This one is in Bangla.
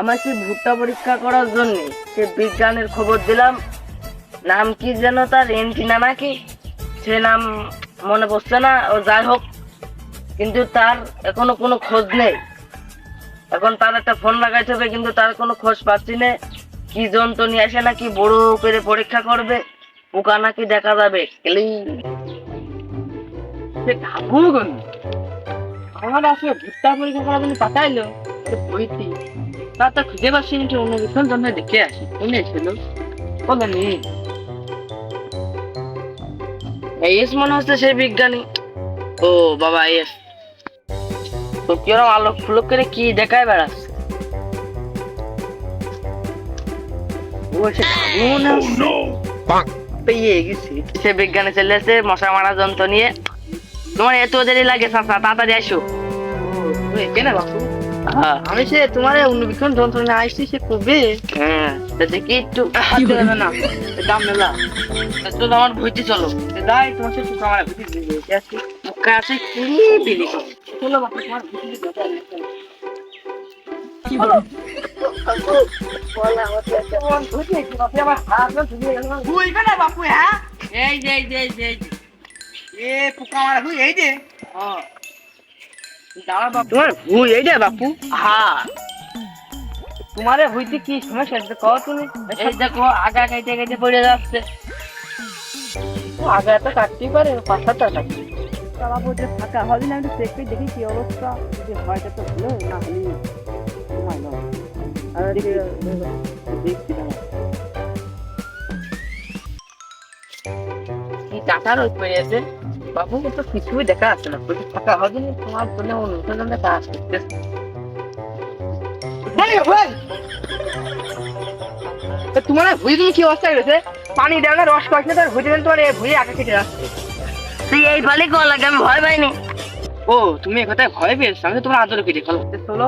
আমার সেই ভুট্টা পরীক্ষা করার জন্য সে বিজ্ঞানের খবর দিলাম। নাম কি যেন তার এন্টিনা নাকি সে নাম মনে পড়ছে না, ও যাই হোক। কিন্তু তার এখনও কোনো খোঁজ নেই। এখন তার একটা ফোন লাগাইতে হবে, কিন্তু তার কোনো খোঁজ পাচ্ছি না। কি যন্ত্র নিয়ে আসে নাকি বড় করে পরীক্ষা করবে? পোকা নাকি দেখা যাবে, ক্লিন। সে ঠাকুর আমার আসলে ভুট্টা পরীক্ষা করার জন্য পাঠাইলো সে বইতি তা তো খুঁজে পাচ্ছি না অন্য ভীষণ জন্য দেখে আসি কোনে ছিল বলেনি এস মনে হচ্ছে সেই বিজ্ঞানী ও বাবা এস তো কিরম আলোক ফুলক করে কি দেখায় বেড়াচ্ছে সে ঠাকুর হচ্ছে পেয়ে গেছি সে বিজ্ঞানী চলে এসে মশা মারা যন্ত্র নিয়ে তোমার এত দেরি লাগে চাচা তাড়াতাড়ি আসো কেন বাপু হ্যাঁ আমি সে তোমার অনুবীক্ষণ যন্ত্র নিয়ে আসছি সে কবে? হ্যাঁ। তা দেখি একটু হাত দেবে না। দাম মেলা। একটু আমার ভুইতে চলো। দাই তোমার সে পোকা মারা বুঝি আসছি মুখে আছে কি বিলি চলো বাপু তোমার বুঝি দিতে বুঝবে না বাপু হ্যাঁ? এই যে এই যে এই যে এ পোকা মারা এই যে। হ্যাঁ। তোমার ভুই এইটা বাপু। হ্যাঁ। তোমারে হইতে কি সমস্যা আছে কও তুমি? এই দেখো আগা গাইতে গাইতে পড়ে যাচ্ছে। আগে এত কাটতেই পারে পাঁচটা কাটতে। তারা বলছে ফাঁকা হবে না একটু চেক করে দেখি কি অবস্থা। যদি হয় তো ভালো না হলে আর দেখছি কি টাকা রোজ পড়ে আছে? বাবু তো কিছুই দেখা না। ফাঁকা হবে না তোমার জন্য অনুষ্ঠানে কাজ করতেছে তোমার ভুই তুমি কি অবস্থা করেছে পানি দেওয়া না রস পাচ্ছে তার ভুই দেবেন তোমার ভুই আগে কেটে যাচ্ছে। তুই এই ফালে কল লাগে আমি ভয় পাইনি। ও তুমি একথায় ভয় পেয়েছ আমি তোমার আদর কেটে চলো। চলো।